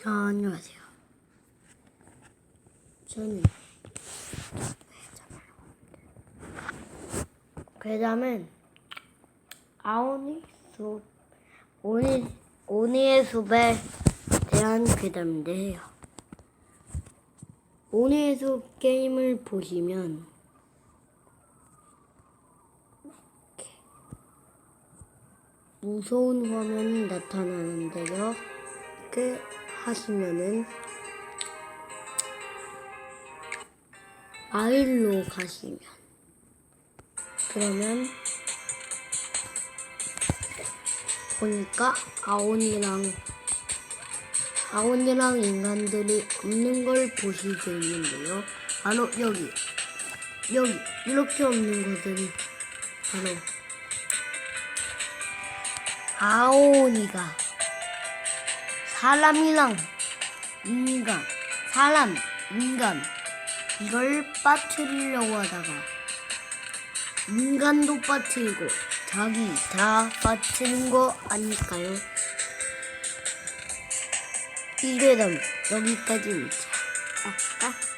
자, 안녕하세요. 저는 괴담은 아오니 숲, 오니, 오니의 숲에 대한 괴담인데요. 오니의 숲 게임을 보시면 무서운 화면이 나타나는데요. 이렇게 하시면은 마을로 가시면 그러면 보니까 아온이랑 아온이랑 인간들이 없는 걸 보실 수 있는데요. 바로 여기 여기 이렇게 없는 것은 바로 아오니가 사람이랑 인간, 사람, 인간 이걸 빠뜨리려고 하다가 인간도 빠뜨리고 자기 다 빠뜨린 거 아닐까요? 이 괴담 여기까지입니다. 아, 아.